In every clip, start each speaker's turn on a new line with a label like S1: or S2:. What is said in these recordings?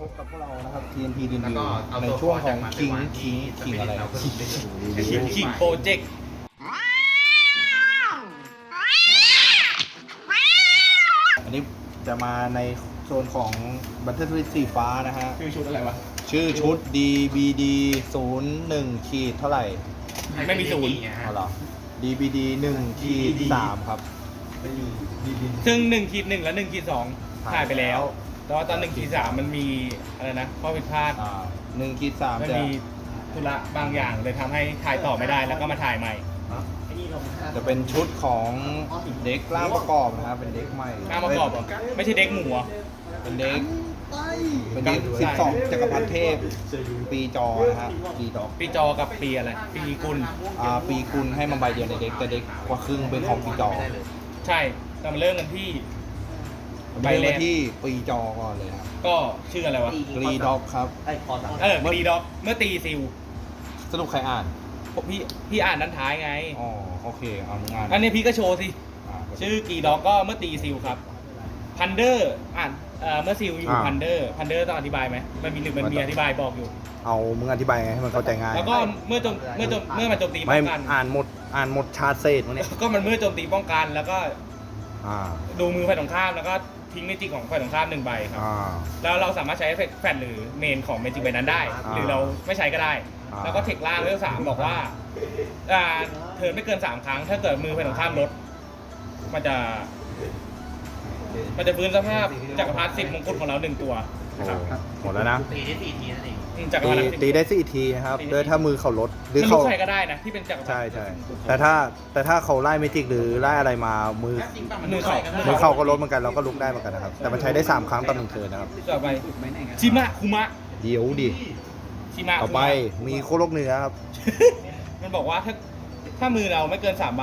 S1: พบกับพวกเรานะครับ TNT ดิน
S2: แล้ว
S1: ดิ
S2: ก็
S1: ว
S2: เอา
S1: ใน
S2: ตัว
S1: ช่วงของ
S2: มา
S1: คิง
S2: วาง
S1: คิง
S2: ที่
S1: คิงอะไร
S2: เราเพิ่งได้ดู
S3: ขิงขิงโปรเจกต์
S1: อันนี้จะมาในโซนของบัตเทอร์สวิตสีฟ้านะฮะ
S3: คือชุดอะไรวะ
S1: ชื่อชุด DBD 01ขีดเท่าไหร่
S3: ไม่มีศูนย์
S1: เอาเหรอ DBD 1ขีด3ครับ
S3: ซึ่งหนึ่งขีดหนึ่งและหนึ่งขีดสอง
S1: ถ่าย
S3: ถ่ายไปแล้ว แต่ว่าตอนหนึ่งขีดสามมันมีอะไรนะข้อผิดพลาด
S1: อ่า1ขีด3
S3: มัน
S1: จะ
S3: มีธุระบางอย่างเลยทำให้ถ่ายต่อไม่ได้แล้วก็มาถ่ายใหม่
S1: จะเป็นชุดของเด็กร่างประกอบนะครับเป็นเด็กใหม่
S3: หน้าประกอบเหรอไม่ใช่เด็กหมูเหรอ
S1: เป็นเด็กเป็นเด็ก12จักรพรรดิเทพปีจอนะฮะปีดอก
S3: ปีจอกับปีอะไรปีกุล
S1: อ่าปีกุลให้มาใบเดียวในเด็กแต่เด็กกว่าครึ่งเป็นของปีจอ
S3: ใช่แต่มันเริ่มกันที่ ใบ
S1: เริ่ม
S3: แร
S1: มากที่ปีจอก่อนเลยครับ
S3: ก็ชื่ออะไรวะ
S1: กรีด็อกครับ
S3: เออปีด็อก เมื่อตีซิล
S1: สรุปใครอ่าน
S3: ผมพี่พี่อ่านนั้นท้ายไง
S1: อ๋อ โอเค เอามึงอ่าน
S3: อันนี้พี่ก็โชว์สิ
S1: อ่า
S3: ชื่อกีด็อกก็เมื่อตีซิลครับพันเดอร์อ่านเอ่อเมื่อซิลอยู่
S1: อ่า
S3: พันเดอร์พันเดอร์ต้องอธิบายไหมมันมีหรือมันมีอธิบายบอกอยู่
S1: เอามึงอธิบายไงให้มันเข้าใจง่าย
S3: แล้วก็เมื่อโจมเมื่อโจมเมื่อมันโจมตีป้
S1: ไม่
S3: องกัน
S1: อ่านหมดอ่านหมดชาติเศษวะเนี่ย
S3: ก็มันเมื่อโจมตีป้องกันแล้วก็
S1: อ่า
S3: ดูมือฝ่ายตรงข้ามแล้วก็ ทิ้งเมจิกของฝ่ายตรงข้ามหนึ่งใบครับ
S1: อ่า
S3: แล้วเราสามารถใช้เอฟเฟกต์แฟลชหรือเมนของเมจิกใบนั้นได้
S1: อ่า
S3: หรือเราไม่ใช้ก็ได้
S1: อ่า
S3: แล้วก็เทคล่างเลเวลสามบอกว่าอ่าเทิร์นไม่เกินสามครั้ง ถ้าเกิดมือฝ่ายตรงข้ามลดมันจะ มันจะฟื้นสภาพจักรพรรดิสิบมงกุฎของเราหนึ่งตัว
S1: โอ้
S3: นะครับ
S1: หมดแล้วนะ
S2: ตีได้สี่ทีนั่นเอง
S3: อืม จักรพร
S1: ตี
S3: รดิสิบ
S1: ตีได้สี่ทีนะครับ
S3: ตีได้
S1: โดยถ้ามือเขาลดห
S3: ห
S1: รื
S3: รืออ
S1: เขา
S3: ใครก็ได้นะที่เป็นจักรพรรดิ
S1: ใช่ใช่แต่ถ้าแต่ถ้าเขาไล่เมจิกหรือไล่อะไรมามือ
S3: มือเขา
S1: มือเขาก็ลดเหมือนกันเราก็ลุกได้เหมือนกันนะครับ แต่มันใช้ได้3ครั้งต่อหนึ่งเทิร์นนะครับ
S3: ต่อไปชิมะคุมะ
S1: เดี๋ยวดิ
S3: ชิมะ
S1: ต่อไปมีโคโลกเหนือครับ
S3: มันบอกว่าถ้าถ้ามือเราไม่เกินสามใบ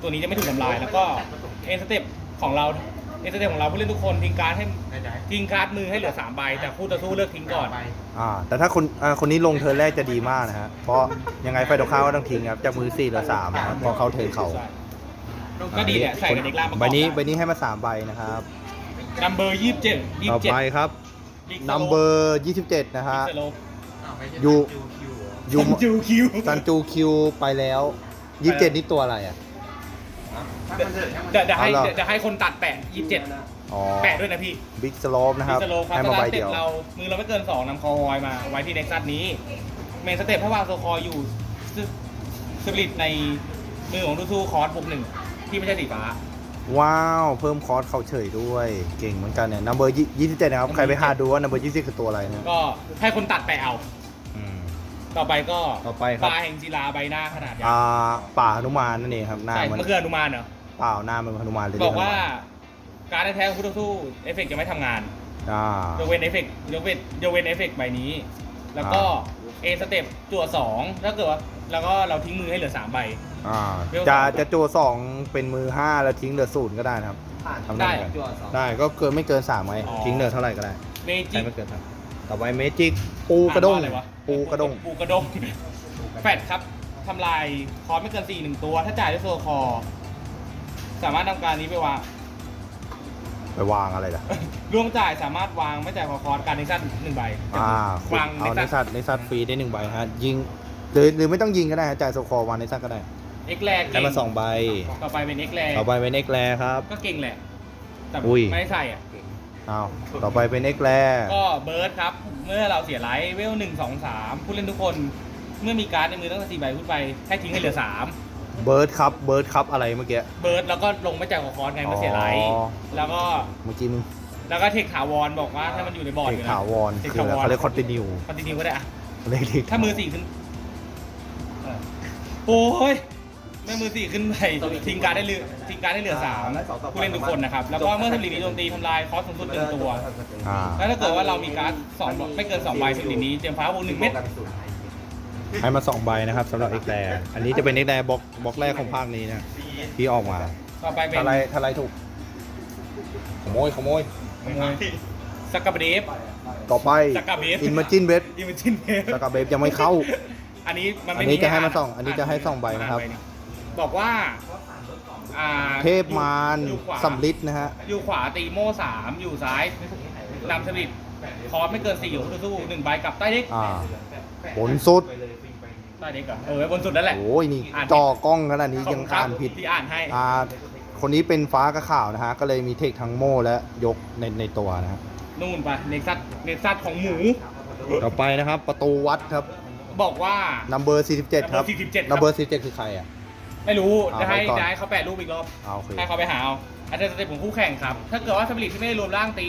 S3: ตัวนี้จะไม่ถูกทำลาย แล้วก็เอ็นสเต็ปของเรา เอ็นสเต็ปของเราผู้เล่นทุกคนทิ้งการ์ดให้
S2: ได้ใจ
S3: ทิ้งการ์ดมือให้เหลือสามใบแต่คู่ต่อสู้เลิกทิ้งก่อน
S2: ไป
S1: อ่าแต่ถ้าคนอ่าคนนี้ลงเทิร์นแรกจะดีมากนะฮะเพราะยังไงไฟตกข้าวก็ต้องทิ้งครับจากมือ4เหลือ3นะครับพอเข้าเทิร์นเขา
S3: ใช่ก็ดีแหละใส่กับเด็กล่างประกอบ
S1: ใบนี้ใบนี้ให้มา3ใบนะครับ
S3: นัมเบอร์ยี่สิบเจ็ดยี่
S1: ต่อ
S3: สิบเจ็ด
S1: ไปครับนัมเบอร์27นะฮะ
S3: สโล
S2: อ้าวไม่ใช่
S1: อยู่
S2: คิวคิวเหรอ
S1: ยู
S3: จูคิว
S1: ซันจูคิวไปแล้ว27นี่ตัวอะไรอะ
S2: ถ้ามัน เถอะถ้ามัน
S3: เดี๋ยวเดี๋ยวให้
S1: เอาเหรอ
S3: เดี๋ยวจะให้คนตัดแปะยี่สิบเจ็ด
S1: อ๋อ
S3: แปะด้วยนะพี่
S1: บิ๊กสโลปนะครับ
S3: สโลครับ
S1: ให้
S3: ส
S1: มา
S3: ตา
S1: ใบ
S3: ร์ทสเต็
S1: เดี
S3: ป
S1: ยว
S3: เรา มือเราไม่เกินสองนำคอวอยมาไว้ที่เน็กซัสนี้ เมนสเต็ปถ้าวางโซคออยู่สปริตในมือของดูซูคอร์สบวกหนึ่งที่ไม่ใช่สีฟ้า
S1: ว้าว เพิ่มคอร์สเขาเฉยด้วย เก่งเหมือนกันเนี่ยนัมเบอร์27นะครับ ใครไปหาดูว่านัมเบอร์20คือตัวอะไรนะ
S3: ก็ให้คนตัดแปะเอา
S1: อืม
S3: ต่อไปก็
S1: ต่อไปครับ
S3: ปลาแห่งศิลาใบหน้าขนาดใหญ่
S1: อ่าป่าหนุมานนั่นเองครับหน้า
S3: ใช่
S1: มัน
S3: มันคืออนุมานเหรอ
S1: เปล่าหน้ามันหนุมานเลย
S3: บอกว่า
S1: เรียหนุม
S3: การดแท้ๆของผู้ต่อสู้เอฟเฟกต์จะไม่ทำงาน
S1: นอ่าย
S3: กเว้นเอฟเฟกต์ยกเว้นยกเว้นเอฟเฟกต์ใบนี้ แล้วก็เอสเต็ปจั่วสองถ้าเกิดว่าแล้วก็เราทิ้งมือให้เหลือสามใบ
S1: อ่า
S3: เวล
S1: จะ
S3: สอง
S1: จะโจสองเป็นมือ5แล้วทิ้งเหลือศูนย์ก็ได้นะครับทำได้เหมือน
S2: จั่ว
S1: กัน
S2: สอง
S1: ได้ก็เกินไม่เกิน3ไหม
S3: อ๋อ
S1: ทิ้งเหลือเท่าไหร่ก็ได้
S3: เมจิ
S1: ใช้
S3: ก
S1: ไม่เกินครับต่อไปเมจิกปูกระด้ง
S3: อ่านว่าอะไรวะ
S1: ปูกระด้ง
S3: ปูกระดงแฟดครับทำลายคอร์สไม่เกินสี่หนึ่งตัว ถ้าจ่ายด้วยโซคอร์ สามารถทำการนี้ไปวาง
S1: ไปวางอะไรล่ะ
S3: ร่วมจ่ายสามารถวางไม่จ่ายคอร์สการนิสันหนึ่งใบ
S1: อ่าคุณ
S3: วาง
S1: เอาใน
S3: นิสั
S1: สั
S3: น
S1: ตว์ในสัตว์ฟรีได้หนึ่งใบฮะยิงหรือหรือไม่ต้องยิงก็ได้ฮะจ่ายโซคอร์วางในสัตว์ก็ได้
S3: เอ็กแรก
S1: ให้มาสองใบ
S3: ต่อไปเป็นเอ็กแรก
S1: ต่อไปเป็นเอ็กแลครับ
S3: ก็เก่งแหละแต่
S1: อุ้ย
S3: ไม่ได้ใส่อะ
S1: อ้าวต่อไปเป็นเอ็กแล
S3: ก็เบิร์ดครับ เมื่อเราเสียไลท์เวลหนึ่งสองสามผู้เล่นทุกคน เมื่อมีการ์ดในมือตั้งแต่สี่ใบขึ้นไปให้ทิ้งให้เหลือสาม
S1: เบิร์ดครับเบิร์ดครับอะไรเมื่อกี้
S3: เบิร์ดแล้วก็ลงไม่จ่ายคอร์สไงเมื่อเสียไลท์
S1: อ๋อ
S3: แล้วก็
S1: เมื่อกี้มึง
S3: แล้วก็เทคถาวรบอกว่าถ้ามันอยู่ในบอร์ด
S1: เท
S3: อ
S1: ค
S3: ยู่นะ
S1: ถาวร
S3: เทค
S1: คืออะไร
S3: ถาวร
S1: เขาเรียกคอนติเนีย
S3: คอนติเนียก็ได้อะ
S1: เรียกเทค
S3: ถ้ามือสี่ขึ้นเออโอ้ยแม่มือสี่ขึ้นไปทิ้งการดได้เหลือทิ้งการดได้เหลือสามผู้เล่นทุกคนนะครับ แล้วก็เมื่อทำลีนี้โจมตีทำลายคอร์สสูงสุดหนึ่งตัว
S1: อ่า
S3: แล้วถ้าเกิดว่าเรามีการ์ดสองไม่เกินสองใบสิบลีนี้เตรียมฟ้าวงหนึ่งเม็ด
S1: ให้มาสองใบนะครับสำหรับเอ็กแลอันนี้จะเป็นเอ็กแลบล็อกบล็อกแรกของภาคนี้นะที่ออกมา
S3: ต่อไปเป็น
S1: ทลายทลายถูกขโมยขโมย
S3: สกับบเดฟ
S1: ต่อไป
S3: สกัดเบส
S1: อินมาจินเบส
S3: อิมจินเบฟ
S1: สกัดเบสยังไม่เข้า
S3: อันนี้มันไม่
S1: อันนี้
S3: มี
S1: จะให้มาาสองอันนี้จะให้สองใบนะครับ
S3: บอกว่าอ่า
S1: เทพมาร
S3: อยู่ขวา
S1: สำลิดนะฮะ
S3: อยู่ขวาตีโม่สามอยู่ซ้ายนำสลิดคอร์สไม่เกินสี่ของคู่ต่อสู้หนึ่งใบกับใต้เด็ก
S1: อ่า บนสุด
S3: ใต้เด็กเหรอเออบนสุดนั่นแหละ
S1: โอ้ยนี่
S3: อ่านผิด
S1: จอกล้องขนาดนี้ยัง
S3: ครับ
S1: อ่านผิด
S3: ที่อ่านให้
S1: อ่าคนนี้เป็นฟ้ากับข่าวนะฮะ ก็เลยมีเทคทั้งโม่และยกในในตัวนะฮะ
S3: นู่นไปเน็กซัสเน็กซัสของหมู
S1: ต่อไปนะครับ ประตูวัดครับ
S3: บอกว่า
S1: นัมเบอร์47 ครับ
S3: number 47ครับ
S1: นัมเบอร์47 คือใครอะ
S3: ไม่รู้
S1: อ่า
S3: จะให้
S1: ไว้ก่อน
S3: จะให้เขาแปะรูปอีกรอบ
S1: อ่าโอเค
S3: ให้เขาไปหาเอาอาจจะสเต็ปของคู่แข่งครับ ถ้าเกิดว่าสปิริตที่ไม่ได้รวมร่างตี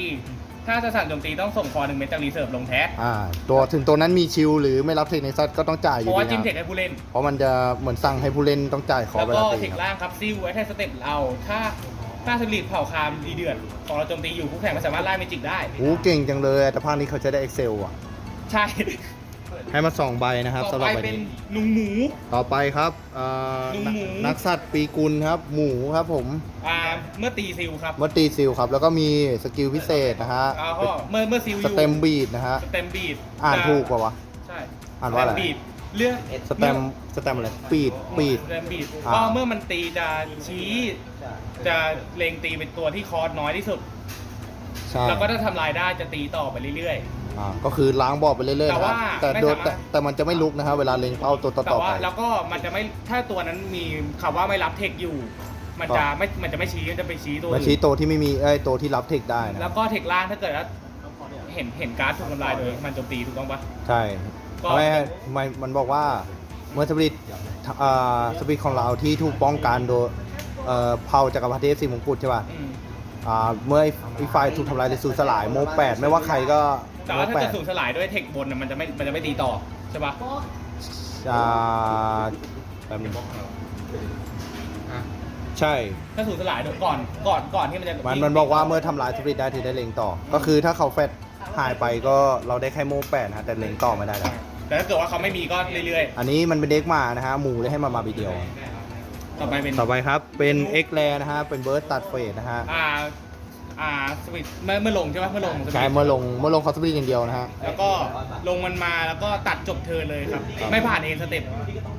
S3: ถ้าจะสั่งโจมตีต้องส่งคอหนึ่งเม็ดจากรีเซิร์ฟลงแทส
S1: อ่าตัวถึงตัวนั้นมีชิลหรือไม่รับเทคในซัดก็ต้องจ่ายอ
S3: เพ
S1: ยู่
S3: ราะว่า
S1: ดี
S3: จิมเท
S1: นะ
S3: คให้ผู้เล่น
S1: เพราะมันจะเหมือนสั่งให้ผู้เล่นต้องจ่ายคอ
S3: แล้ว
S1: เว
S3: ก็
S1: ลาตี
S3: เทค
S1: ครับ
S3: ล่างครับซิลไว้แทนสเต็ปเรา ถ้าถ้าสปิริตเผาคามดีเดือดของเราโจมตีอยู่คู่แข่งไม่สามารถไล่เมจิกได้
S1: โอ้เก่งจังเลยแต่ภาคนี้เขาจะได้ Excel อะ
S3: ใช่
S1: ให้มาสองใบนะครับ
S3: ต่อ
S1: สำห
S3: ไป
S1: รับใบ
S3: เป็น
S1: นี้
S3: ลุงหมู
S1: ต่อไปครับเอ่อ
S3: ลุงหมู
S1: นักสัตว์ปีกุลครับ หมูครับผม
S3: อ่าเมื่อตีซิลครับ
S1: วัตตีซิลครับ แล้วก็มีสกิลพิเศษนะฮะ
S3: อ่าก็เมื่อเมื่อซิลอ
S1: ส
S3: ยู่
S1: เต็มบีดนะฮะ
S3: สเต็มบีด
S1: อ่านถูกป่าวะ
S3: ใช่
S1: อ่านว่าอะไร
S3: สเต็มบีดเลือก
S1: สเต็มสเต็มอะไรปีดปีด
S3: สเต็มบีด
S1: อ่า
S3: ก็เมื่อมันตีจะชี้จะเล็งตีเป็นตัวที่คอร์สน้อยที่สุด
S1: ใช่
S3: แล้วก็ถ้าทำลายได้จะตีต่อไปเรื่อย
S1: อ่าก็คือล้างบอร์ดไปเรื่อยๆ
S3: แต่
S1: นะครับ
S3: ว่า
S1: แต่
S3: ไม่
S1: โดย
S3: สามารถ
S1: แต่แต่มันจะไม่ลุกนะฮะเวลาเล็งเป้าตัว
S3: ๆ
S1: ต่
S3: แต่
S1: อๆ
S3: ว่า
S1: ไป
S3: แล้วก็มันจะไม่ถ้าตัวนั้นมีคำว่าไม่รับเทคอยู่ มันจะไม่มันจะไม่ชี้มันจะไปชี้ตัว
S1: มา
S3: อื่น
S1: ชี้ตัวที่ไม่มีเอ้ยตัวที่รับเทคได้นะ
S3: แล้วก็เทคล่างถ้าเกิดว่าเห็นเห็นการ์ดถูกทำลายโดยมันโจมตีถูกต้องปะ
S1: ใช่
S3: ก็
S1: ไม่ไม่มันบอกว่าเมื่อสปิริตอ่าสปิริตของเราที่ถูกป้องกันโดยเอ่อเผ่าจักรพรรดิสีมงกุฎใช่ป่ะ
S3: อืม
S1: อ่าเมื่ออีกฝ่ายถูกทำลายหรือสูญสลายโมแปดไม่ว่าใครก็
S3: แต่
S1: โม
S3: ว่าถ้า
S1: แป
S3: เกิ
S1: ด
S3: ดสูญสลายด้วยเทคบนน่ะมันจะไม่มันจะไม่ตีต่อใช่ปะ
S1: อ่าแป๊บนึงใช่
S3: ถ้าสูญสลายด้วยก่อนก่อนก่อนที่มันจะ
S1: มันมันบอกว่าเมื่อทำลายสปิริตได้ถึงได้เล็งต่อ ก็คือถ้าเขาแฟดหายไปก็เราได้แค่โมแปดนะฮะแต่เล็งต่อไม่ได้แล้ว
S3: แต่ถ้าเกิดว่าเขาไม่มีก็เรื่อย
S1: อันนี้มันเป็นเด็กมานะฮะหมูเลยให้มามาบีเดียว
S3: ๆ ต่อไปเป็น
S1: ต่อไปครับเป็นเอ็กแลนะฮะเป็นเบิร์ดตัดเฟสนะฮะ
S3: อ่า อ่าสวิตเมื่อเมื่อลงใช่ไหมเมื่อลงสวิต
S1: ใช่เมื่อลงเมื่อลงคอสปริงอย่างเดียวนะฮะ
S3: แล้วก็ลงมันมาแล้วก็ตัดจบเธอเลยครับ ไม่ผ่านเองสเต็ป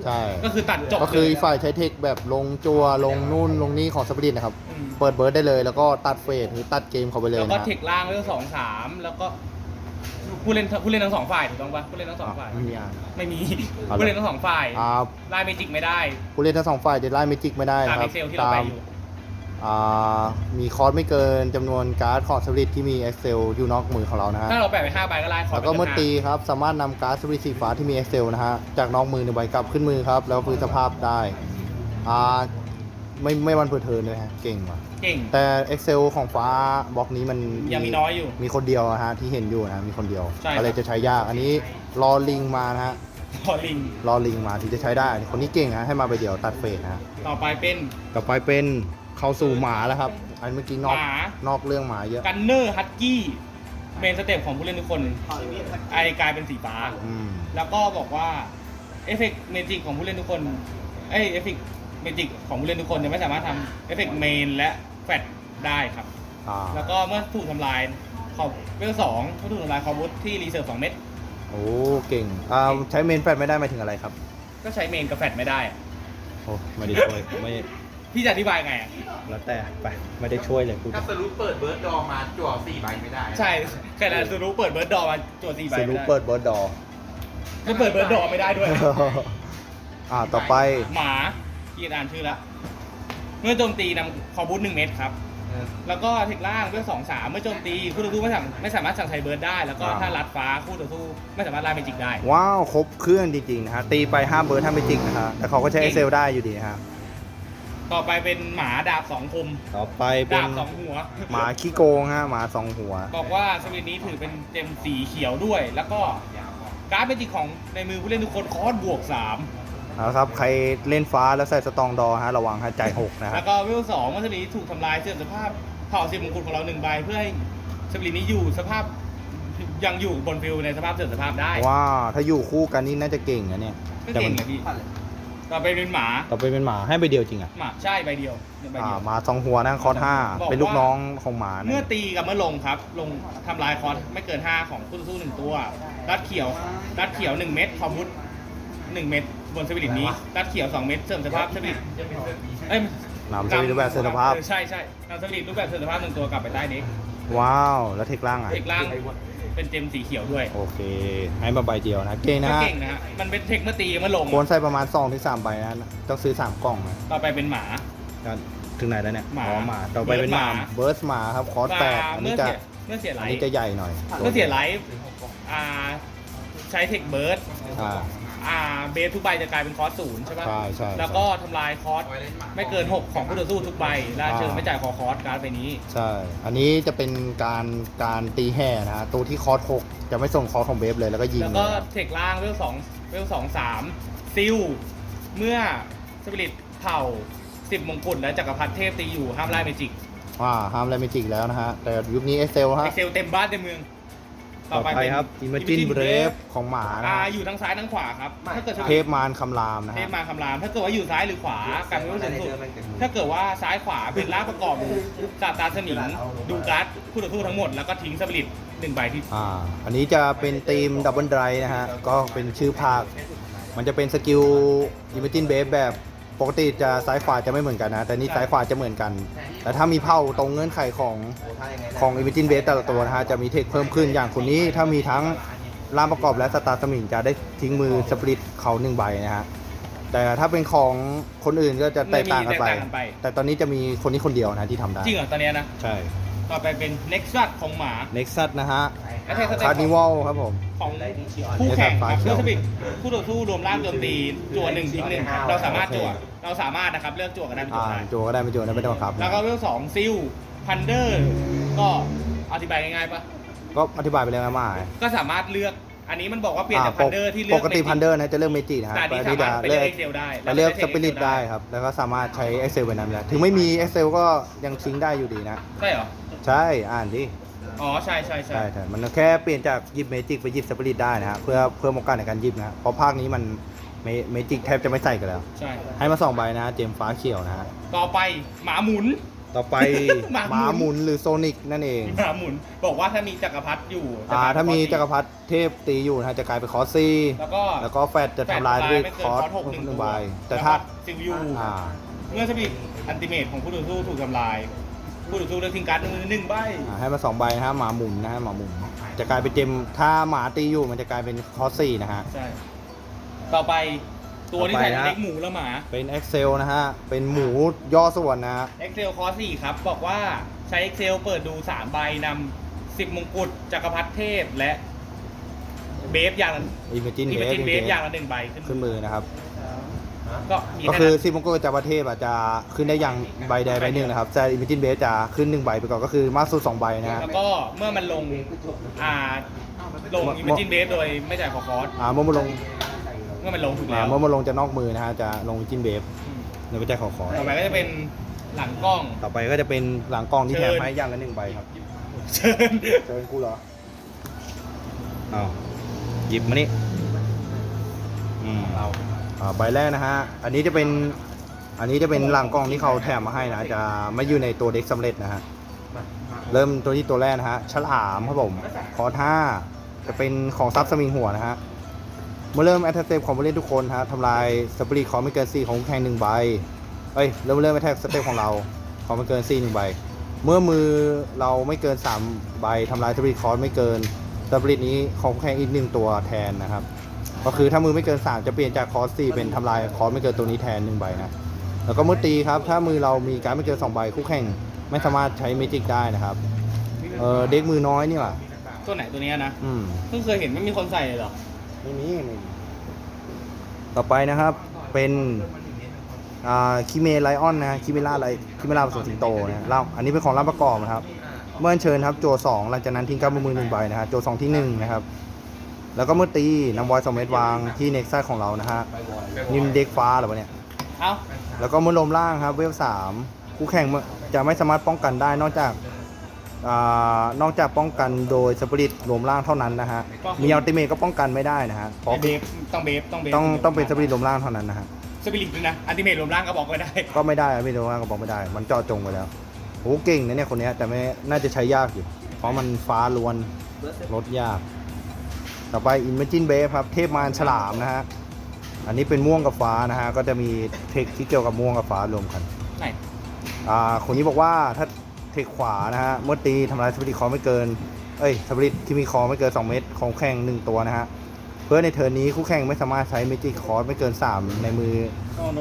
S1: ใช่
S3: ก็คือตัดจบ
S1: ก็คือ
S3: เลย
S1: ฝ่ายใช้เทคแบบลงจัวลงนู่นลงนี่ของสปริงนะครับ
S3: อืม
S1: เปิดเบิร์ดได้เลย แล้วก็ตัดเฟสหรือตัดเกมเขาไปเลย
S3: แล้วก็
S1: นะฮะ
S3: เทคล่างเรื่องสองสามแล้วก็ผู้เล่นผู้เล่นทั้งสองฝ่ายถูกต้องปะผู้เล่นทั้งสองฝ่าย
S1: ไม่มีอ่าน
S3: ไม่มี
S1: เอาละ
S3: ผู้เล่นทั้งสองฝ่าย
S1: อ่า
S3: ไล่เมจิกไม่ได้
S1: ผู้เล่นทั้งสองฝ่ายจะไล่เมจิกไม่ได้
S3: ตาม
S1: นะค
S3: เอ็
S1: รับ
S3: กเซลที่เราไปอยู่
S1: อ่า มีคอร์สไม่เกินจำนวนการ์ดของสปริตที่มี Excel อยู่นอกมือของเรานะฮะ
S3: ถ้าเราแปะไปห้าใบก็ไล่ขอ
S1: แล้วก็เมื่อตีครับ สามารถนำการ์ดสปริตสีฟ้าที่มี Excel นะฮะ จากนอกมือหนึ่งใบกลับขึ้นมือครับ แล้วฟื้นสภาพได้อ่าไม่ไม่วันเปิดเทิร์นเลยฮะ เก่งว่ะ
S3: เก่ง
S1: แต่ Excel ของฟ้าบล็อกนี้มัน
S3: ยังมีน้อยอยู่
S1: มีคนเดียวนะฮะที่เห็นอยู่นะฮะมีคนเดียว
S3: ใช่ครับ
S1: ก็เลยจะใช้ยาก อันนี้รอลิงมานะฮะ
S3: พอลิง
S1: รอลิงมาถึงจะใช้ได้ คนนี้เก่งฮะให้มาไปเดียวตัดเฟสนะฮะ
S3: ต่อไปเป็น
S1: ต่อไปเป็น เข้าสู่หมาแล้วครับ อันเมื่อกี้นอก
S3: หมา
S1: นอกเรื่องหมาเยอะ
S3: กันเนอร์ฮัตกี้เมนสเต็ปของผู้เล่นทุกคนไอกลายเป็นสีฟ้า
S1: อืม
S3: แล้วก็บอกว่าเอฟเฟกต์เมจิกของผู้เล่นทุกคนเอ้ยเอฟเฟกต์เมจิกของผู้เล่นทุกคนจะไม่สามารถทำเอฟเฟกต์เมนและแฟดได้ครับ
S1: อ่า
S3: แล้วก็เมื่อถูกทำลายขอบเวลสองเมื่อถูกทำลายคอบุสที่รีเซิร์ฟสองเม็ด
S1: โอ้ เก่งอ่าใช้เมนแฟดไม่ได้หมายถึงอะไรครับ
S3: ก็ใช้เมนกับแฟดไม่ได้
S1: โอ้ ไม่ได้ช่วย ไม่
S3: พี่จะอธิบายไงอะ
S1: แล้วแต่ไปไม่ได้ช่วยเลยกู
S2: ถ้าสรุปเปิดเบิร์ดดอมาจั่วสี่ใบไม่ได้
S3: ใช่แค่นั้นซูรู้เปิดเบิร์ดดอมาจวดสี่ใบ
S1: ส
S3: ไม่
S1: รุป
S3: ได้
S1: เปิดเบิร์ดดอ
S3: ก็เปิดเบิร์ดดอไม่ได้ด้วย
S1: อ่าต่อไป
S3: หมาที่อ่านชื่อละเมื่อโจมตีนำคอบูสหนึ่งเม็ดครับ
S2: เออ
S3: แล้วก็เทคล่างเวลสองสามเมื่อโจมตีคู่ต่อสู้ไม่สามไม่สามารถสั่งไทยเบิร์ดได้ แล้วก็
S1: อ่า
S3: ถ้ารัดฟ้าคู่ต่อสู้ไม่สามารถไล่เมจิกได้
S1: ว้าว ครบเครื่องจริงๆนะฮะ ตีไปห้าเบิร์ดห้าไม่จริงนะฮะแต่เขาก็ใช้
S3: เก่
S1: เอ็
S3: ง
S1: กเซลได้อยู่ดีนะฮะ
S3: ต่อไปเป็นหมาดาบสองคม
S1: ต่อไปเป็
S3: ดานบสองหัว
S1: หมาขี้โกงฮะหมาสองหัว
S3: บอกว่าสวิตนี้ถือเป็นเจมสีเขียวด้วย แล้วก็การ์ดเมจิกของในมือผู้เล่นทุกคนคอร์สบวกสาม
S1: เอาละครับ ใครเล่นฟ้าแล้วใส่สตองดอฮะระวังฮะใจหกนะ
S3: แล้
S1: ฮะ
S3: วก็เวลสองเมื่อสวิตนี้ถูกทำลายเสื่อมสภาพเผ่าสิบมงกุฎของเราหนึ่งใบเพื่อให้สวิตนี้อยู่สภาพยังอยู่บนฟิลในสภาพเสื่อมสภาพได้
S1: ว้าวถ้าอยู่คู่กันนี่น่าจะเก่งนะเนี่ย
S3: ก็
S1: แต่
S3: เก่
S1: มั
S3: ง
S1: น
S3: เลยพี่ ต่อไปเป็นหมา
S1: ต่อไปเป็นหมาให้ใบเดียวจริงอะ
S3: หมาใช่ใบเดียวเนี่ยใบ
S1: อ่า
S3: เดียว
S1: หมาสองหัวนะคอร์สห้า
S3: บอกว่า
S1: เป็นลูกน้องของหมา
S3: เมื่อ
S1: นะ
S3: ตีกับเมื่อลงครับ ลงทำลายคอร์สไม่เกิน 5 ของคู่ต่อสู้หนึ่งตัวรัดเขียวรัดเขียว 1 เม็ดคอมบุตหนึ่งเม็ดบนสวิตนี้รัดเขียว 2 เม็ดเสริมสภาพสวิตเอ้ย
S1: นำสวิตรูปแบบเสริมสภาพ
S3: ออใช่ใช่นำสวิตรูปแบบเสริมสภาพหนึ่งตัวกลับไปใต้เด็ก
S1: ว้าว แล้วเทคล่างอะ
S3: เทคล่าง เป็นเจมสีเขียวด้วย
S1: โอเค ให้มาใบเดียวนะ เก่งนะ
S3: ก็
S1: ฮะ
S3: เก่งนะฮะมันเป็นเทคเมื่อตีมันลง
S1: ควรใส่ประมาณ2-3ถึง3ใบนะ ต้องซื้อ 3 กล่องนะ
S3: ต่อไปเป็นหมา
S1: ก็ถึงไหนแล้วเนี่ย
S3: หมา
S1: อ๋อหมา ต่อไปเป็นหมา
S3: เบิร์ดหมา
S1: เบิร์สหมาครับ คอร์สแปดอัน
S3: เมื่
S1: นี้
S3: อ
S1: จะ
S3: เสียเมื่อเสียไล
S1: อัน
S3: ท์
S1: นี้จะใหญ่หน่อย
S3: เมื่อเสียไลท์อ่าใช้เทคเบิร์ด
S1: อ่า
S3: อ่าเบสทุกใบจะกลายเป็นคอร์สศูนย์ใช่ปะ
S1: ใช่ใช่
S3: แล้วก็ทำลายคอร์สไม่เกิน 6 ของผู้ต่อสู้ทุกใบและเชิญไม่จ่ายคอคอร์สการ์ดใบนี้
S1: ใช่ อันนี้จะเป็นการการตีแห่นะฮะ ตัวที่คอร์สหกจะไม่ส่งคอร์สของเบฟเลยแล้วก็ยิง
S3: แล้ว
S1: เล
S3: ก็
S1: ยครับ
S3: เทคล่างเวลสองเวลสองสามซิลเมื่อสปิริตเผ่าสิบมงกุฎและจักรพรรดิเทพตีอยู่ห้ามไล่เมจิก
S1: ว่าห้ามอะไรไม่จริงแล้วนะฮะ แต่ยุคนี้เอเซลฮะ
S3: เอ็กเซลเต็มบ้านเต็มเมือง
S1: ต่อไปครับ Imagine Brave ของหมานะ
S3: อ่า
S1: ฮะ
S3: อยู่ทั้งซ้ายทั้งขวาครับ ถ้าเกิด
S1: เทพมารคำรามนะ
S3: เท
S1: ฮะ
S3: พมาคำราม ถ้าเกิดว่าอยู่ซ้ายหรือขวาการเป็นว่าสูงสุด ถ้าเกิดว่าซ้ายขวาเป็นร่างประกอบจากตาสมิงดูการ์ดคู่ต่อสู้ทั้งหมดแล้วก็ทิ้งสปิริตหนึ่งใบที่
S1: อ่า อันนี้จะเป็นทีมดับเบิลไดรนะฮะ ก็เป็นชื่อภาค มันจะเป็นสกิล Imagine Brave แบบ ปกติจะซ้ายขวาจะไม่เหมือนกันนะ แต่นี่ซ้ายขวาจะเหมือนกัน แต่ถ้ามีเผ่าตรงเงื่อนไขของของ Imagine Brave แต่ละตัวนะฮะจะมีเทคเพิ่มขึ้นอย่างคนนี้ถ้ามีทั้งร่างประกอบและสตาร์สมิงจะได้ทิ้งมือสปริตเขาหนึ่งใบนะฮะแต่ถ้าเป็นของคนอื่นก็จะแตกต่างกันไป
S3: แตกต่างกันไป
S1: แต่ตอนนี้จะมีคนนี้คนเดียวนะที่ทำได้
S3: จริงเหรอตอนเนี้ยนะ
S1: ใช่
S3: ต่อไปเป็น Nexus ของหมา
S1: Nexus นะฮะ
S3: และเทคสเต็ป
S1: คาร์นิวัลครับผม
S3: ของคู่แข่งครับ
S1: เลื
S3: เลื
S1: อ
S3: อกก
S1: ส
S3: ส
S1: ปิ
S3: ปิ
S1: ริ
S3: ริ
S1: ต
S3: ตคู่ต่อสู้รวมร่างโจมตีจั่วหนึ่งทิ้งหนึ่งเราสามารถจั่วเราสามารถนะครับเลือกจั่วกันได้เป็นจั่
S1: อ่าว
S3: ได้
S1: โจก็ได้ไม่โจก็ได้ไม่ต้องบังคับ
S3: แล้วก็เรื่องสองซิลพันเดอร์ก็อธิบายง่ายๆปะ
S1: ก็อธิบายไปแล้วนะมา
S3: ก็สามารถเลือกอันนี้มันบอกว่าเปลี่ยนจากพันเดอร์ที่เลื
S1: ป
S3: อก
S1: กติ
S3: Magic
S1: พันเดอร์นะจะเลือกเมจินะฮะ
S3: แต่อันนี้
S1: แต่
S3: สามารถไปเลือก
S1: เลื
S3: Excel ได้
S1: ไปเลือก
S3: แล้ว
S1: ส
S3: ก็ใช้
S1: ปิริต
S3: Excel
S1: ได้ครับ แล้วก็สามารถใช้ Excel ไปนั้นได้ถึงไม่มี Excel ก็ยังทิ้งได้อยู่ดีนะ
S3: ใช่เหรอ
S1: ใช่อ่านดิ
S3: อ๋อใช่ใช่ใช่
S1: ใช่ใช่มันแค่เปลี่ยนจากหยิบเมจิกไปหยิบสปิริตได้นะฮะเพื่อเพิ่มโอกาสในการหยิบนะฮะเพราะภาคนี้มัน เมจิกแทบจะไม่ใส่กันแล้ว
S3: ใช่
S1: ให้มาสองใบนะฮะเจมส์ฟ้าเขียวนะฮะ
S3: ต่อไปหมาหมุน
S1: ต่อไป
S3: หมาหมุน
S1: หมาหมุนหรือโซนิกนั่นเอง
S3: หมาหมุน บอกว่าถ้ามีจักรพรรดิอยู่
S1: อ่า
S3: จะกลยเป็น
S1: ถ้ามี
S3: คอร์ส
S1: จักรพรรดิเทพตีอยู่นะฮะจะกลายเป็นคอร์สซี
S3: แล้วก็
S1: แล้วก็แฟดจะทำลายด้วย
S3: ไม่
S1: ค
S3: เกิน
S1: อร์ส
S3: หกหนึ่ง
S1: หนึ่ง
S3: ใบ
S1: ใบแต่ถ้า
S3: ซิลยู
S1: อ่า
S3: เมื่อสปิริตอันติเมตของผู้ต่อสู้ถูกทำลาย ผู้ต่อสู้เลือกทิ้งการ์ดมือหนึ่งใบ
S1: อ่าให้มาสองใบนะฮะหมาหมุนนะฮะหมาหมุน จะกลายเป็นเจมถ้าหมาตีอยู่มันจะกลายเป็นคอร์สซี่นะฮะ
S3: ใช่ ต่อไปตัวที่
S1: ต่อไป
S3: ใส่
S1: นะ
S3: เล็กหมูแล้วหมา
S1: เป็น Excel นะฮะ เป็นหมูย่อส่วนนะฮะ
S3: Excel คอร์ส4ครับ บอกว่าใช้ Excel เปิดดู 3 ใบนำ10 มงกุฎจักรพรรดิเทพและเบฟอย่างละ
S1: Imagine
S3: อิมเม
S1: Wave
S3: จินเบฟอย่างละหนึ่งใบขึ้น
S1: ขึ้นมือนะครับ
S3: ก็มี
S1: ก็
S3: แค่
S1: คือ
S3: นั้น
S1: ซิมงโกจับประเทศอะจะขึ้นได้อย่างใบใดใบหนึ่งนะครับแต่ Imagine Wave จะขึ้นหนึ่งใบไปก่อนก็คือมากสุดสองใบนะฮะ
S3: แล้วก็เมื่อมันลงอ่าลง
S1: เมื่อ
S3: อิมเมจินเบฟโดยไม่จ่ายคอคอร์ส
S1: อ่าเมื่อมาลง
S3: เมื่อมันลงถูก
S1: อ่า
S3: แล้ว
S1: เมื่อมาลงจะนอกมือนะฮะจะลง Imagine Wave
S3: อืม
S1: ในไม่ใช่ขอขอ
S3: ต่อไปก็จะเป็นหลังกล้อง
S1: ต่อไปก็จะเป็นหลังกล้องที่
S3: เชิ
S1: แถ
S3: ญ
S1: มให้อย่างละหนึ่งใบครับ
S3: เชิญ
S1: เชิญกูเหรอเอาหยิบมานี่อืม
S3: เรา
S1: อ่าใบแรกนะฮะ อันนี้จะเป็น อันนี้จะเป็นหลังกล้องที่เขาแถมมาให้นะ จะไม่อยู่ในตัวเด็กสำเร็จนะฮะ เริ่มตัวที่ตัวแรกนะฮะ ฉลามครับผม คอร์ท่าจะเป็นของซับสมิงหัวนะฮะ เมื่อเริ่มแอตแทกเซฟของผู้เล่นทุกคนฮะทำลายสปริตของไม่เกิน4ของคู่แข่งหนึ่งใบเอ้ยเริ่มเริ่มแอตแทกสเตปของเราของไม่เกิน4หนึ่งใบ เมื่อมือเราไม่เกิน3ใบทำลายสปริตคอร์สไม่เกินสปริตนี้ของคู่แข่งอีกหนึ่งตัวแทนนะครับ ก็คือถ้ามือไม่เกิน 3 จะเปลี่ยนจากคอร์ส4เป็นทำลายคอร์สไม่เกินตัวนี้แทนหนึ่งใบนะแล้วก็เมื่อตีครับถ้ามือเรามีการดไม่เกิน2ใบคู่แข่งไม่สามารถใช้เมจิกได้นะครับเออเด็กมือน้อยนี่หว่า
S3: ตัวไหนตัวเนี้ยนะ
S1: อืม
S3: เพิ่งเคยเห็นไม่มีคนใส่เลยเหรอ
S1: ไม่มีไม่มีต่อไปนะครับเป็นคิเมไลออนนะคิเมล่าไลคิเมล่าผสมสิงโตนะเล่าอันนี้เป็นของร่างประกอบนะครับ เมื่อเชิญครับโจสองหลังจากนั้นทิ้งการดบมือหนึ่งใบนะฮะโจสองที่หนึ่งนะครับ แล้วก็เมื่อตีนำวอยสองเม็ดวางที่เน็กซัสของเรานะฮะนิมเด็กฟ้าหรือวะเนี่ยแล้วก็เมื่อลมล่างครับเวฟสามคู่แข่งจะไม่สามารถป้องกันได้นอกจาก นอกจากป้องกันโดยสปริตรวมล่างเท่านั้นนะฮะ มีอัลติเมทก็ป้องกันไม่ได้นะฮะเพราะ
S3: เบฟต้องเบฟต้องเบฟ
S1: ต้องต้องเป็นสปิริตรวมร่างเท่านั้นนะฮะ
S3: สปิริตด้วยนะอันติเมตรวมร่างก็บอกไว้ได้
S1: ก็ไม่ได้อะไม่รู้ว่าก็บอกไม่ได้ มันเจาะจงไปแล้วโอ้เก่งนะเนี่ยคนเนี้ยแต่ไม่น่าจะใช้ยากอยู่ เพราะมันฟ้าล้วนลดยาก ต่อไป Imagine b a ครับ เทพมารฉลามนะฮะ อันนี้เป็นม่วงกับฟ้านะฮะ ก็จะมีเทคที่เกี่ยวกับม่วงกับฟ้ารวมกัน
S3: ไหน
S1: อ่าคนนี้บอกว่าถ้า เทคขวานะฮะ เมื่อตีทำลายสปิริตคอไม่เกิน เอ้ยสปริตที่มีคอไม่เกิน 2 เมตรของแข่ง 1 ตัวนะฮะ เพื่อในเทิร์นนี้คู่แข่งไม่สามารถใช้เมจิคอร์สไม่เกิน 3 ในมือ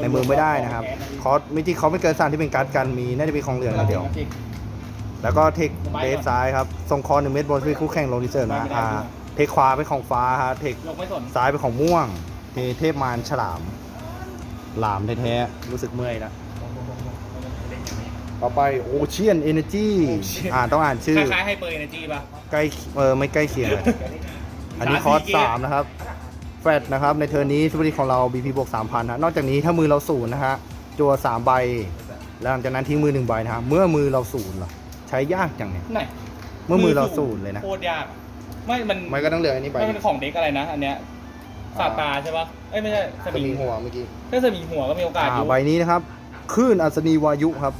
S1: ในมือไม่ได้นะครับ คอร์สเมจิคอร์สไม่เกิน 3 ที่เป็นการ์ดกันมีน่าจะเป็นของเหลืองาเดียว แล้วก็เทคเบสซ้ายครับส่งคอหนึ่งเม็ดบนสปริตคู่แข่งลงดีเซอร์นะอ่าเทคขวาเป็นของฟ้าฮะเทคซ้ายเป็นของม่วงเทเทพมารฉลามหลามแท้ๆรู้สึกเมื่อยแล้ว ต่อไปโอเชียนเอเนจีอ่านต้องอ่านชื่อ
S3: คล้ายๆให้เปอร์เอเนจีป่ะ
S1: ใกล้เออไม่ใกล้เคียงเลยอันนี้
S3: สาม
S1: คอร์ส
S3: สี่เกม
S1: สามนะครับ แฟดนะครับ ในเทอร์นนี้สปริตของเรา BP บวก3,000นะนอกจากนี้ถ้ามือเราศูนย์นะฮะจัวสามใบ แล้วหลังจากนั้นทิ้งมือหนึ่งใบนะฮะเมื่อมือเราศูนย์เหรอใช้ยากจังเนี่ย
S3: ไหน
S1: เมื่อมือเราศูนย์เลยนะ
S3: โคตรยาก ไม่มัน
S1: มันก็ต้องเหลืออันนี้ใบ
S3: ไม่เป็นของเด็กอะไรนะ อันเนี้ยซาตาใช่ป่ะเอ้ยไม่ใช่ส
S1: ส
S3: มิ
S1: มิ
S3: ง
S1: งหัวเมื่อกี้
S3: ถ้าสมิงหัวก็มีโอกาสอ
S1: อ่า
S3: ยู่
S1: ใบนี้นะครับคลื่นอัศนีวายุครับ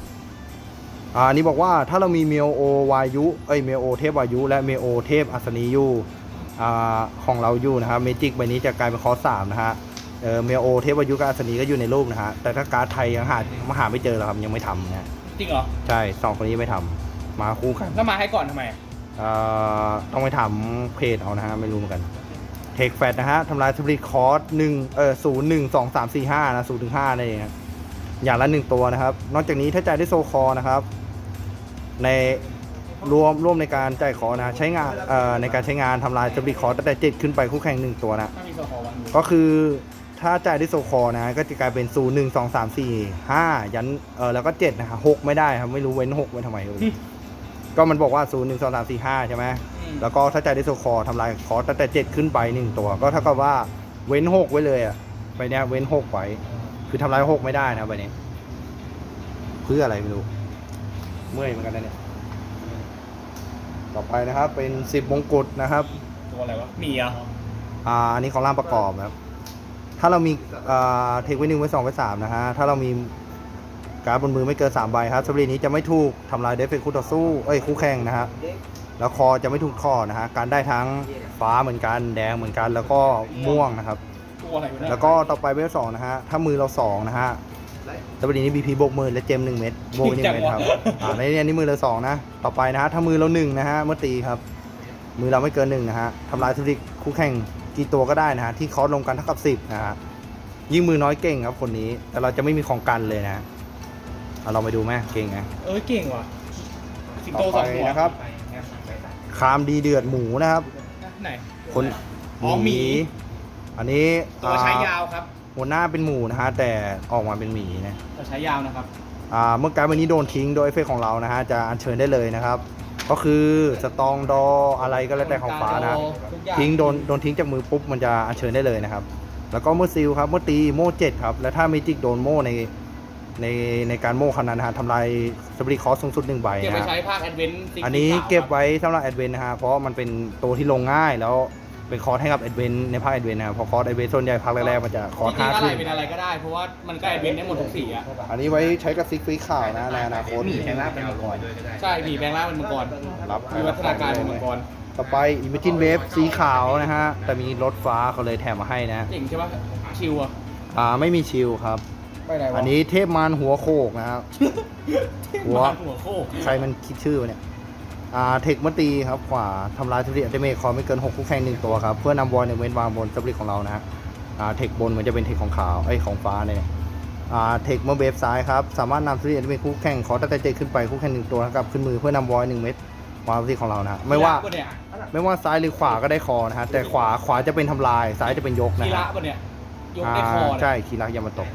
S1: อ่าอันนี้บอกว่าถ้าเรามีเมโอวายุเอ้ยเมโอเทพวายุ และเมโอเทพอัศนีอยู่อ่าของเราอยู่นะครับเมจิกใบนี้จะกลายเป็นคอร์สสามนะฮะเออเมโอเทพวายุกับอัศนีก็อยู่ในรูปนะฮะแต่ถ้าการ์ดไทยยังหามาหาไม่เจอแล้วครับยังไม่ทำนะ
S3: จริงเหรอ
S1: ใช่สองคนนี้ไม่ทำมาคู่กัน
S3: แล้วมาให้ก่อนทำไม
S1: อ่าต้องไปถามเพจเอานะฮะไม่รู้เหมือนกันเทคแฟตนะฮะทำลายสปริตคอร์สหนึ่งเออศูนย์หนึ่งสองสามสี่ห้านะศูนย์ถึงห้านั่นเองครับอย่างละหนึ่งตัวนะครับ นอกจากนี้ถ้าจ่ายด้วยโซคอนะครับ ในรวมร่วมในการจ่ายคอนะใช้งานเอ่อในการใช้งานทำลายสปริตคอร์ตั้งแต่เจ็ดขึ้นไปคู่แข่งหนึ่งตัวนะ
S3: ถ้ามีโซคอวันอยู่
S1: ก็คือถ้าจ่ายด้วยโซคอนะ ก็จะกลายเป็นศูนย์หนึ่งสองสามสี่ห้ายันเออแล้วก็เจ็ดนะครับหกไม่ได้ครับไม่รู้เว้นหกไว้ทำไมก็ไม่รู้ก็มันบอกว่าศูนย์หนึ่งสองสามสี่ห้าใช่ไหม
S3: อืม
S1: แล้วก็ถ้าจ่ายด้วยโซคอทำลายคอร์สตั้งแต่เจ็ดขึ้นไปหนึ่งตัว ก็เท่ากับว่าเว้นหกไว้เลยอะไปเนี้ยเว้นหกไว้ คือทำลายหกไม่ได้นะใบนี้เพื่ออะไรไม่รู้ เมื่อยเหมือนกันนะเนี่ย ต่อไปนะครับ เป็นสิบมงกุฎนะครับ
S3: ตัวอะไรวะหมีเหรอะ
S1: อ่าอันนี้ของร่างประกอบนะครับ ถ้าเรามีอ่าเทคไว้หนึ่งไว้สองไว้สามนะฮะ ถ้าเรามีการ์ดบนมือไม่เกินสามใบครับสปรีนี้จะไม่ถูกทำลายเดฟเฟกคู่ต่อสู้ เอ้ยคู่แข่งนะครับแล้วคอจะไม่ถูกข้อนะฮะ การได้ทั้งฟ้าเหมือนกัน แดงเหมือนกัน แล้วก็ม่วงนะครับ
S3: ตัวอะไรวะเนี่ย
S1: แล้วก็ต่อไปเวลสองนะฮะ ถ้ามือเราสองนะฮะ สปรีนี้บีพีโบกมือและเจมหนึ่งเม็ดโบกหนึ่งเม็ดครับอ่าในนี้อันนี้มือเราสองนะ ต่อไปนะฮะถ้ามือเราหนึ่งนะฮะเมื่อตีครับ มือเราไม่เกินหนึ่งนะฮะทำลายสปริคู่แข่งกี่ตัวก็ได้นะฮะที่คอร์สลงกันเท่ากับสิบนะฮะยิ่งมือน้อยเก่งครับคนนี้ แต่เราจะไม่มีของกันเลยนะฮะเอาเราไปดูไหมเก่งไง
S3: เอ้ยเก่งว่ะสิงโตสองหัว
S1: นะครับคามดีเดือดหมูนะครับ
S3: ไหน
S1: คน
S3: อ๋อหมี
S1: อันนี้
S3: ตัวใช้
S1: อ่
S3: ยาวครับ
S1: หัวหน้าเป็นหมูนะฮะแต่ออกมาเป็นหมีนะ
S3: ตัวใช้ยาวนะครับ
S1: อ่าเมื่อการวันนี้โดนทิ้งโดยเอฟเฟกต์ของเรานะฮะจะอัญเชิญได้เลยนะครับ ก็คือสตองดออะไรก็แล้วแต่ของฟ้านะ
S3: ทุกอย่าง
S1: ทิ้งโดนโดนทิ้งจากมือปุ๊บมันจะอัญเชิญได้เลยนะครับ แล้วก็เมื่อซิลครับเมื่อตีโม่เจ็ดครับแล้วถ้าเมจิกโดนโม่ในในในการโม่ครั้งนั้นนะฮะทำลายสปริคอสสูงสุดหนึ่งใบ
S3: เก็บ
S1: นะ
S3: ไป
S1: ฮะ
S3: ใช้ภาคแอดเวนต์
S1: อันนี้เก็บไว้สำหรับแอดเวนนะฮะ เพราะมันเป็นตัวที่ลงง่ายแล้ว เป็นคอร์สให้กับแอดเวนในภาคแอดเวนนะครับเพราะคอร์สแอดเวนส่วนใหญ่ภาคแรกๆมันจะคอร์ส
S3: จริ
S1: ห้าง
S3: ๆอะไร
S1: ขึ้น
S3: เป็นอะไรก็ได้ เพราะว่ามันก็แอดเวนต์ได้หมดทุกสีอะ
S1: อันนี้ไว้ใช้กับซิกฟีข่าวนะในอนาคต
S2: มีแค่ล่าเป็นมังกรด้วยก็ได้
S3: ใช่หมีแปลงร่างเป็นมังกร
S1: รับ
S3: มีวัฒนาการเป็นมังกร
S1: ต่อไป Imagine Wave สีขาวนะฮะ แต่มีรถฟ้าเขาเลยแถมมาให้นะ
S3: เก่งใช่ปะชิวอะ
S1: อ่าไม่มีชิลครับ
S3: ไปไหนวะ
S1: อันนี้เทพมารหัวโคกนะครับ หัว
S3: หัวโคก
S1: ใครมันคิดชื่อวะเนี่ยอ่า เทคมัตตีครับขวาทำลายสปริตอัลติเมทคอไม่เกิน6คู่แข่งหนึ่งตัวครับ เพื่อนำบอลในเวนวางบนสปริตของเรานะฮะอ่าเทคบนมันจะเป็นเทคของขาวไอ้ยของฟ้าเนี่ยอ่าเทคเมื่อเบฟซ้ายครับ สามารถนำสปริตอัลติเมทคู่แข่งขอตั้งแต่เจ็ดขึ้นไปคู่แข่งหนึ่งตัวนะครับขึ้นมือเพื่อนำบอลหนึ่งเม็ดวางสปริตของเรานะฮะไม่ว่า
S3: กีฬปะเนี่ย
S1: ไม่ว่าซ้ายหรือขวาก็ได้คอนะฮะแต่ขวาขวาจะเป็นทำลายซ้ายจะเป็นยกนะ
S3: กีฬา
S1: ฮะ
S3: ปะเนี่ยยก
S1: อ่า
S3: ได้คอเนี่ย
S1: ใช่คีรักยามาตก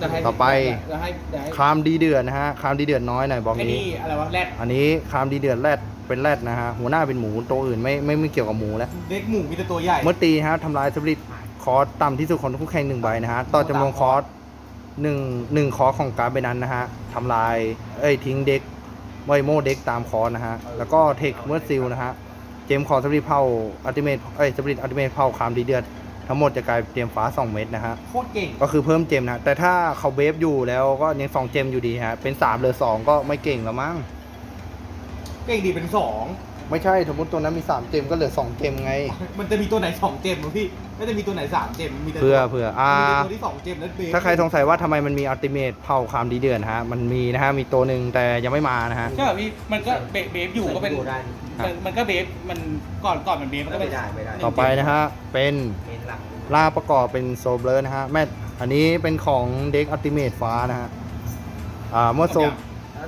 S3: จะให้
S1: ต่อไป
S3: จะให้จะให้
S1: คามดีเดือดนะฮะคามดีเดือดน้อยหน่อยบอก
S3: ไอ้
S1: นี้
S3: นี่อะไรวะแรด
S1: อันนี้คามดีเดือดแรดเป็นแรดนะฮะหัวหน้าเป็นหมูตัวอื่นไม่ไม่ไม่เกี่ยวกับหมูแล้ว
S3: เด็กหมูมีแต่ตัวใหญ่
S1: เมื่อตีฮะทำลายสปริตคอร์สต่ำที่สุดของคู่แข่งหนึ่งใบนะฮะต่อจำนวนคอร์สหนึ่งหนึ่งคอร์สของการ์ดใบนั้นนะฮะทำลายเอ้ยทิ้งเด็กไวโมเด็กตามคอร์สนะฮะแล้วก็เทคเมื่อซิลนะฮะเจมส์คอร์สปริตเผาอัลติเมทเอ้ยสปริตอัลติเมทเผาคามดีเดือด ทั้งหมดจะกลายเป็นเตรียมฟ้า 2 เม็ดนะฮะ
S3: โคตรเก่ง
S1: ก็คือเพิ่มเจมนะ แต่ถ้าเขาเบฟอยู่แล้วก็ยังสองเจมอยู่ดีฮะ เป็น3เหลือ2ก็ไม่เก่งแล้วมั้ง
S3: เก่งดีเป็นสอง
S1: อไม่ใช่สมมติตัวนั้นมี3เจมก็เหลือ2เจมไง
S2: มันจะมีตัวไหนสองเจมมั้งพี่ไม่จะมีตัวไหนสามเจมมีแต่
S1: เพื่อเพื่ออ่า
S2: มีแต่ตัวที่สองเจมแล้วเบส
S1: ถ้าใครสงสัยว่าทำไมมันมีอัลติเมทเผ่าความดีเดือนฮะ มันมีนะฮะ มีตัวหนึ่งแต่ยังไม่มานะฮะ
S3: ใช่ป่ะพี่ มันก็เบฟเบฟอยู่ก็เป็น
S4: ได้
S3: มันมันก็เบฟ มันก่อนก่อนมันเบฟมันก็
S4: ไม่
S3: เป็น
S4: ได้ไม่ได้
S1: ต่อไปนะฮะ เป็น
S4: เมนห ลัก
S1: ล่าประกอบเป็นโซเบลนะฮะแม่อันนี้เป็นของเด็กอัลติเมทฟ้านะฮะอ่าเมื่อโซ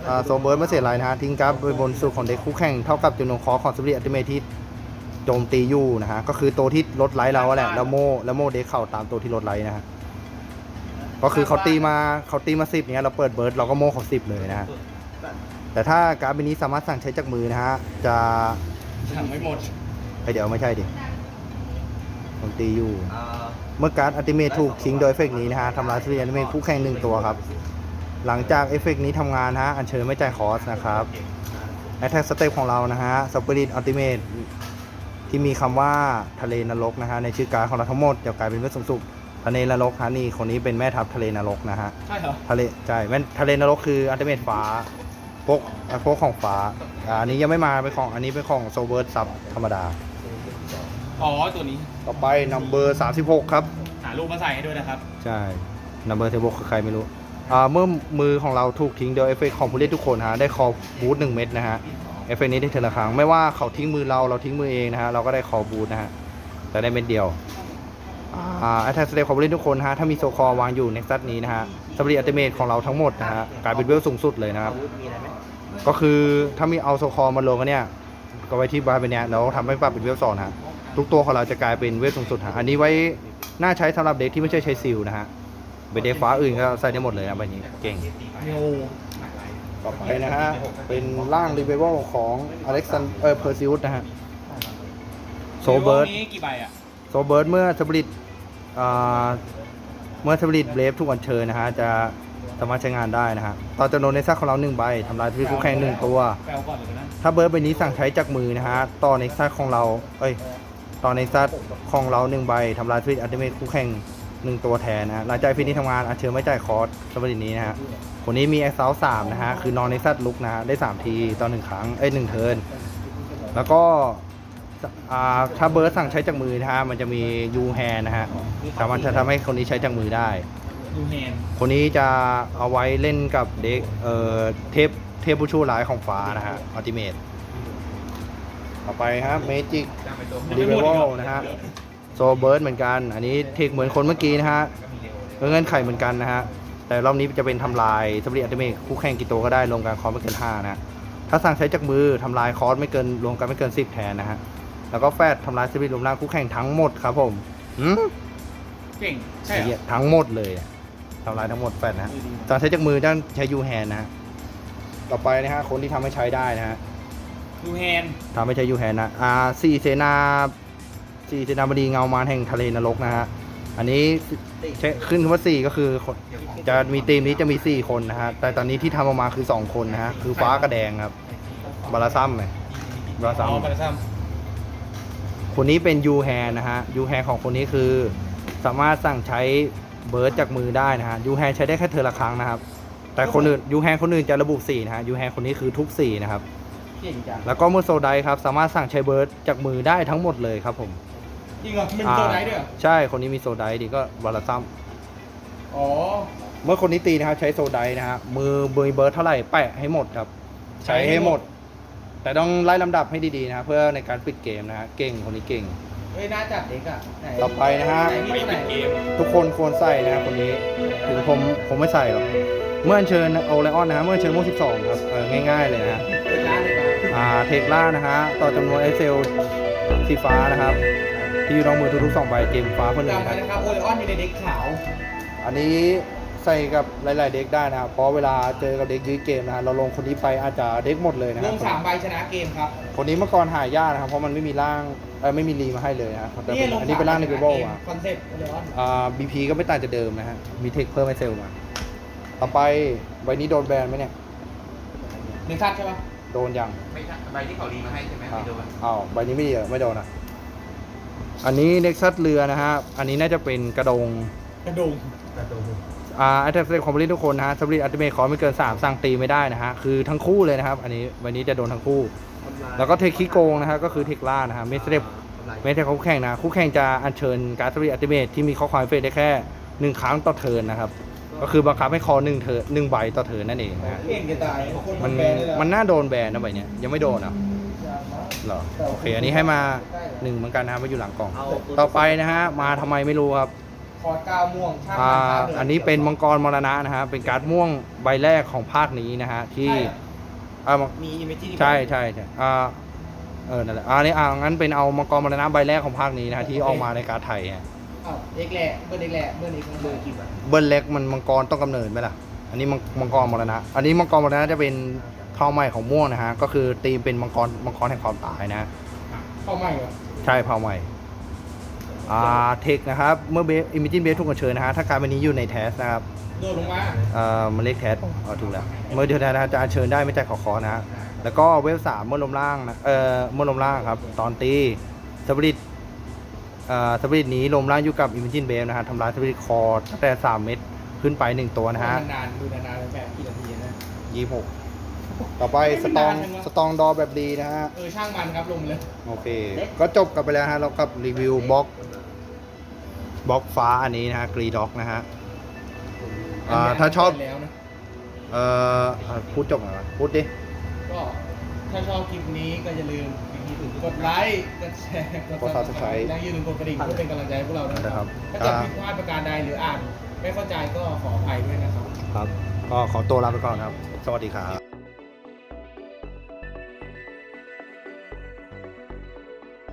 S1: อ่าโซเบิร์ดเมื่อเสร็จไรนะฮะทิ้งกราฟไปบนสุดของเด็กคู่แข่งเท่ากับจำนวนคอของสปริตอัลติเมทที่โจมตีอยู่นะฮะก็คือตัวที่ลดไลท์เราอะแหละแล้วโมแล้วโมเด็กเข้าตามตัวที่ลดไลท์นะฮะก็คือเขาตีมาเขาตีมาสิบเนี้ยเราเปิดเบิร์ดเราก็โม่เขาสิบเลยนะฮะแต่ถ้าการ์ดใบนี้สามารถสั่งใช้จากมือนะฮะจะ
S3: ทำไม่หมด
S1: ไอยเดี๋ยวไม่ใช่ดิ ผมตีอยู่
S4: เอ่อ
S1: เมื่อการ์ดอัลติเมทถูกทิ้งโดยเอฟเฟกต์นี้นะฮะทำลายสตรีอัลติเมทคู่แข่งหนึ่งตัวครับ หลังจากเอฟเฟกต์นี้ทำงานฮะอัญเชิญไม่จ่ายคอสนะครับแอทแทกสเต็ปของเรานะฮะสปิริตอัลติเมทที่มีคำว่าทะเลนรกนะฮะในชื่อการดของเราทั้งหมดจะกลายเป็นเวทสูงสุดทะเลนรกฮะนี่คนนี้เป็นแม่ทัพทะเลนรกนะฮะ
S3: ใช่เหรอ
S1: ทะเลใช่แม่นทะเลนรกคืออัลติเมทฟ้าพวกอะพวกของฟ้าอ่าอันนี้ยังไม่มาเป็นของอันนี้เป็นของโซเวิร์ดซับธรรมดา
S3: อ๋อตัวนี้
S1: ต่อไปนัมเบอร์36 ครับ
S3: หารูปมาใส่ให้ด้วยนะครับ
S1: ใช่นัมเบอร์เทเบิลคือใครไม่รู้อ่าเมื่อมือของเราถูกทิ้งโดยเอฟเฟกต์ของผู้เล่นทุกคนฮะได้คอบูทหนึ่งเม็ดนะฮะเอฟเฟกต์นี้ได้เทอละครั้งไม่ว่าเขาทิ้งมือเราเราทิ้งมือเองนะฮะเราก็ได้คอบูทนะฮะแต่ได้เม็ดเดียวอ่าอัตแทกสเตปของผู้เล่นทุกคนฮะถ้ามีโซคอวางอยู่ในซัดนี้นะฮะสปริตอัลติเมทของเราทั้งหมดนะฮะกลายเป็นเวลสูงสุดเลยนะครับ
S4: อาวุธมีอะไรไหม
S1: ก็คือถ้ามีเอาโซคอมารวมกันเนี่ยก็ไว้ที่บาร์เป็นเนี่ยเราทำให้ปรับเป็นเวลสองนะฮะ ทุกตัวของเราจะกลายเป็นเวลสูงสุดฮะอันนี้ไว้น่าใช้สำหรับเด็กที่ไม่ใช่ใช้ซิลนะฮะเป็นเด็กฟ้าอื่นก็ใส่ได้หมดเลยนะใบนี้เก่ง
S3: โย
S1: ต่อไปนะฮะ เป็นร่างรีเวลของอเล็กซานเออเพอร์ซิวสนะฮะ โซเบิร์ด
S3: นี้กี่ใบอะ
S1: โซเบิร์ดเมื่อสปริตอ่าเมื่อสปริตเบรฟทุกวันเชิญนะฮะ จะสามารถใช้งานได้นะฮะต่อจำนวนในซักของเราหนึ่งใบทำลายทวีคู่แข่งหนึ่งตัว
S3: แปลก่อนเลยนะ
S1: ถ้าเบิร์ดใบนี้สั่งใช้จากมือนะฮะ ต่อในซัดของเรา เอ้ย ต่อในซัดของเราหนึ่งใบทำลายทวิตอัลติเมทคู่แข่งหนึ่งตัวแทนนะฮะหลังจากฟินี้ทำงานอาเชิญไม่จ่ายคอร์สสวัสดีนี้นะฮะคนนี้มีแอคเซลสามนะฮะ คือนอนในซัดลุกนะฮะ ได้สามทีต่อหนึ่งครั้ง เอ้ยหนึ่งเทิร์นแล้วก็อ่าถ้าเบิร์ดสั่งใช้จากมือนะฮะ มันจะมียูแฮนนะฮะสามารถจะทำให้คนนี้ใช้จากมือได้
S3: ดูแฮน
S1: คนนี้จะเอาไว้เล่นกับเด็กเอ่อเทพเทพผู้ชั่วร้ายของฟ้านะฮะอัลติเมท ต่อไปครับเมจิกดีเวลนะฮะโซเบิร์ดเหมือนกัน อันนี้เทคเหมือนคนเมื่อกี้นะฮะเงื่อนไขเหมือนกันนะฮะ แต่รอบนี้จะเป็นทำลายสปริตอัลติเมทคู่แข่งกี่ตัวก็ได้รวมกันคอร์สไม่เกิน5นะฮะถ้าสั่งใช้จากมือทำลายคอร์สไม่เกินรวมกันไม่เกิน 10 แทนนะฮะ แล้วก็แฟดทำลายสปริตรวมร่างคู่แข่งทั้งหมดครับผมหืม
S3: เก่งใช่เหร
S1: ไอ้เหี้
S3: อย
S1: ทั้งหมดเลยอะทำลายทั้งหมดแฟดนะฮะสั่งใช้จากมือด้านใช้ยูแฮนนะฮะต่อไปนะฮะคนที่ทำให้ใช้ได้นะฮะ
S3: ดูแฮน
S1: ทำให้ใช้ยูแฮนนะอ่าสี่เสนาสี่เสนาบดีเงามารแห่งทะเลนรกนะฮะ อันนี้ใช้ขึ้นคำว่าสี่ก็คือคนจะมีทีมนี้จะมีสี่คนนะฮะ แต่ตอนนี้ที่ทำออกมาคือสองคนนะฮะ คือฟ้ากับแดงครับ บาราซัมเลยบารา
S3: อ๋
S1: ซัม
S3: อปาราซัม
S1: คนนี้เป็นยูแฮนนะฮะยูแฮนของคนนี้คือ สามารถสั่งใช้เบิร์ดจากมือได้นะฮะยูแฮนใช้ได้แค่เทอละครั้งนะครับ แต่คนอื่นยูแฮนคนอื่นจะระบุสีนะฮะยูแฮนคนนี้คือทุกสีนะครับ
S3: เก่งจัง
S1: แล้วก็เมื่อโซไดครับ สามารถสั่งใช้เบิร์ดจากมือได้ทั้งหมดเลยครับผม
S3: จริงเหรอมันมีตัวไหนด้วยเหรอ
S1: ใช่คนนี้มีโซไดดีก็วาลาซัม
S3: อ๋อ
S1: เมื่อคนนี้ตีนะครับใช้โซไดนะฮะมือมือเบิร์ดเท่าไหร่แปะให้หมดครับ ใช้ให้หมด แต่ต้องไล่ลำดับให้ดีๆนะฮะเพื่อในการปิดเกมนะฮะเก่งคนนี้เก่ง
S3: เฮ้ยน่าจัดเด็กอะไหน
S1: ต่อไปนะฮะ
S3: ไหนมีตัวไหนเกม
S1: ทุกคนควรใส่นะครับคนนี้ ถึงผมผมไม่ใส่หรอก เมื่ออัญเชิญโอไลออนนะฮะเมื่ออัญเชิญโม12 ครับเออง่ายๆเลยนะฮะ
S3: เป็นร้านเลยนะ
S1: อ่าเทคล่านะฮะต่อจำนวนเอเซลสีฟ้านะครับ ที่อยู่รองมือทุกๆสองใบเกมฟ้าคนหนึ่ง
S3: จำ
S1: ค
S3: ไว้
S1: รับ
S3: นะครับโอเลออนมีในเด็กขาว
S1: อันนี้ใส่กับหลาย ๆ เด็กได้นะครับเพราะเวลาเจอกับเด็กยื้อเกมนะฮะเราลงคนนี้ไปอาจจะเด็กหมดเลยนะ
S3: ล
S1: ครับ
S3: งสามใบชนะเกมครับ
S1: คนนี้เมื่อก่อนหายากนะครับเพราะมันไม่มีร่างเออไม่มีรีมาให้เลยนะครับแต่เป็น
S3: ลง
S1: อันนี้เป็นร่างในเบเบิลอะ
S3: คอนเซ็ปต์โอเลออน
S1: อ่าบีพีก็ไม่ต่างจากเดิมนะฮะมีเทคเพิ่มให้เซลล์มา ต่อไปใบนี้โดนแบนไหมเนี่ย
S3: หนึ่งคัดใช่ปะ
S1: โดนยัง
S2: ไม่ใช่ใบที่เขารีมาให้ใช่ไหม
S1: อ้า
S2: ไม่
S1: ว
S2: โดน
S1: อ้าวใบนี้ไม่ดีเหรอไม่โดนอะ อันนี้เน็กซัสเรือนะฮะ อันนี้น่าจะเป็นกระดง
S3: กระดุง
S4: ประตู
S1: อ่าอัตแทกของบริทุกคนนะฮะสปริตอัลติเมทขอไม่เกิน 3 สั่งตีไม่ได้นะฮะ คือทั้งคู่เลยนะครับ อันนี้วันนี้จะโดนทั้งคู่
S3: ม
S1: แล้วก็เทคคิโกงนะฮะ ก็คือเทคล่านะฮะไม่เร็บไม่ใช่คู่แข่งนะ คู่แข่งจะอัญเชิญการ์ดสวิตอัติเมทที่มีข้อความเฟซได้แค่หนึ่งครั้งต่อเทิร์นนะครับ ก็คือบังคับให้คอหนึ่งเทิร์นหนึ่งใบต่อเทิร์นนั่นเองนะฮะ
S3: เก่งจะตายคน
S1: มัน
S3: แบเลยะ
S1: มันน่าโดนแบนนะใบเนี้ยยังไม่โดนอะเหรอโอเคอันนี้ให้มาหนึ่งเหมือนกันนะครับมาอยู่หลังกล่องต่อไปนะฮะมาทำไมไม่รู้ครับ
S3: คอร์ดก้าวม่วงช่าง
S1: อ่า
S3: มันครับ
S1: อันนี้เป็นมังกรมรณะนะฮะเป็นการ์ดม่วงใบแรกของภาคนี้นะฮะที่อ่า
S3: มีอิมเมจิ
S1: ใช่ใช่ใช่อ่าเออนั่นแหละอันนี้อ่างั้นเป็นเอามังกรมรณะใบแรกของภาคนี้นะฮะที่ออกมาในการ์ดไทยฮะ
S3: อ้าวเอกแหละเบิร์ดเอกแหละเบิร์ดเอกเบิร์ดกี่บาท
S1: เบิ้ลเล็กมันมังกรต้องกำเนิดไหมล่ะ อันนี้มังมังกรมรณะ อันนี้มังกรมรณะจะเป็นเผ่าใหม่ของม่วงนะฮะ ก็คือตีมเป็นมังกรมังกรแห่งความตายนะฮะ
S3: เข้าใหม่เหรอ
S1: ใช่เผ่าใหม่อ่าเทคนะครับ เมื่อเบสอิมิจินเบสถูกอัญเชิญนะฮะ ถ้าการวันนี้อยู่ในแทสนะครับ
S3: โดดลงมา
S1: เอ่อมันเลขแทสเอาถูกแล้ว เมื่อเดือนนะฮะจะอัญเชิญได้ไม่จ่ายขอคอนะฮะแล้วก็เวลสามเมื่อลมล่างนะ เอ่อเมื่อลมล่างครับ ตอนตีสปริตเอ่อ สปริตนี้ลมล่างอยู่กับอิมิจินเบสนะฮะทำลายสปริตคอร์ตั้งแต่ 3 เม็ดขึ้นไป 1 ตัวนะฮะ
S3: นานๆดูนานๆแค่กี่นาทีนะ
S1: ยี่หกต่อไปสตองสตองดอแบบดีนะฮะ
S3: เออ ช่างมันครับลงเลย
S1: โอเค ก็จบกันไปแล้วฮะ เรากับรีวิวบล็อกบล็อกฟ้าอันนี้นะฮะกรีด็อกนะฮะอ่าถ้าชอบ
S3: แล้วนะ
S1: เอ่ออะพูดจบหน่อยวะพูดดิ
S3: ก็ถ้าชอบคลิปนี้ก็อย่าลืม กดไลค์กดแชร์
S1: กด Subscribe
S3: และอย่าลืมกดกระดิ่งเพื่อเป็นกำลังใจให้พวกเราด้วย
S1: นะครับ
S3: ถ้าเกิดผิดพลาดประการใดหรืออ่าน ไม่เข้าใจก็ขออภัยด้วยนะครับ
S1: ครับ ก็ขอตัวลาไปก่อนครับ สวัสดีครับ